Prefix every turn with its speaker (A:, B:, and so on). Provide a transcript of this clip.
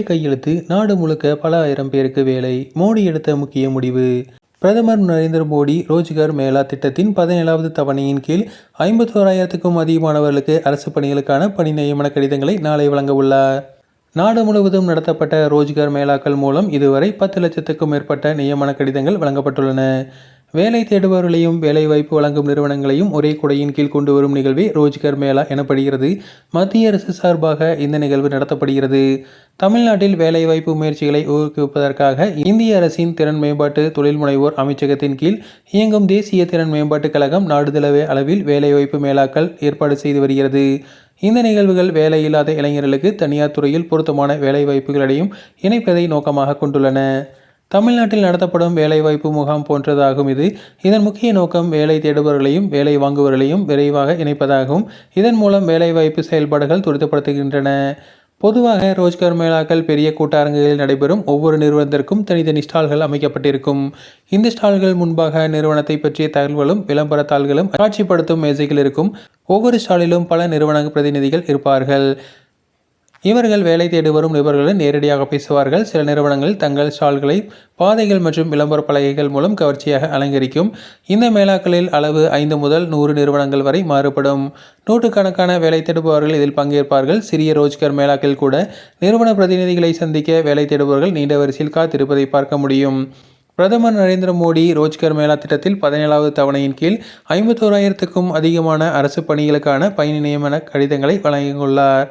A: கையெழுத்து நாடு முழுக்க பல ஆயிரம் பேருக்கு வேலை. மோடி எடுத்த முக்கிய முடிவு. பிரதமர் நரேந்திர மோடி ரோஜ்கர் மேலா திட்டத்தின் பதினேழாவது தவணையின் கீழ் ஐம்பத்தோராயிரத்துக்கும் அதிகமானவர்களுக்கு அரசு பணிகளுக்கான பணி நியமன கடிதங்களை நாளை வழங்க உள்ளார். நாடு முழுவதும் நடத்தப்பட்ட ரோஜ்கர் மேளாக்கள் மூலம் இதுவரை பத்து லட்சத்துக்கும் மேற்பட்ட நியமன கடிதங்கள் வழங்கப்பட்டுள்ளன. வேலை தேடுபவர்களையும் வேலைவாய்ப்பு வழங்கும் நிறுவனங்களையும் ஒரே குடையின் கீழ் கொண்டு வரும் நிகழ்வே ரோஜ்கர் மேளா எனப்படுகிறது. மத்திய அரசு சார்பாக இந்த நிகழ்வு நடத்தப்படுகிறது. தமிழ்நாட்டில் வேலைவாய்ப்பு முயற்சிகளை ஊக்குவிப்பதற்காக இந்திய அரசின் திறன் மேம்பாட்டு தொழில் முனைவோர் அமைச்சகத்தின் கீழ் இயங்கும் தேசிய திறன் மேம்பாட்டுக் கழகம் நாடுதளவே அளவில் வேலைவாய்ப்பு மேளாக்கள் ஏற்பாடு செய்து வருகிறது. இந்த நிகழ்வுகள் வேலையில்லாத இளைஞர்களுக்கு தனியார் துறையில் பொருத்தமான வேலைவாய்ப்புகளையும் இணைப்பதை நோக்கமாக கொண்டுள்ளன. தமிழ்நாட்டில் நடத்தப்படும் வேலைவாய்ப்பு முகாம் போன்றதாகும் இது. இதன் முக்கிய நோக்கம் வேலை தேடுபவர்களையும் வேலை வாங்குபவர்களையும் விரைவாக இணைப்பதாகும். இதன் மூலம் வேலைவாய்ப்பு செயல்பாடுகள் துரிதப்படுத்துகின்றன. பொதுவாக ரோஜ்கர் மேளாக்கள் பெரிய கூட்டரங்குகளில் நடைபெறும். ஒவ்வொரு நிறுவனத்திற்கும் தனித்தனி ஸ்டால்கள் அமைக்கப்பட்டிருக்கும். இந்த ஸ்டால்கள் முன்பாக நிறுவனத்தை பற்றிய தகவல்களும் விளம்பர தாள்களும் காட்சிப்படுத்தும் மேசைகள் இருக்கும். ஒவ்வொரு ஸ்டாலிலும் பல நிறுவன பிரதிநிதிகள் இருப்பார்கள். இவர்கள் வேலை தேடி வரும் நிபுணர்களுடன் நேரடியாக பேசுவார்கள். சில நிறுவனங்கள் தங்கள் ஸ்டால்களை பாதைகள் மற்றும் விளம்பர பலகைகள் மூலம் கவர்ச்சியாக அலங்கரிக்கும். இந்த மேளாக்களில் அளவு ஐந்து முதல் நூறு நிறுவனங்கள் வரை மாறுபடும். நூற்றுக்கணக்கான வேலை தேடுபவர்கள் இதில் பங்கேற்பார்கள். சிறிய ரோஜ்கர் மேளாக்கள் கூட நிறுவன பிரதிநிதிகளை சந்திக்க வேலை தேடுபவர்கள் நீண்ட வரிசையில் காத்திருப்பதை பார்க்க முடியும். பிரதமர் நரேந்திர மோடி ரோஜ்கர் மேளா திட்டத்தில் பதினேழாவது தவணையின் கீழ் ஐம்பத்தோராயிரத்துக்கும் அதிகமான அரசு பணிகளுக்கான பயணி நியமன கடிதங்களை வழங்கியுள்ளார்.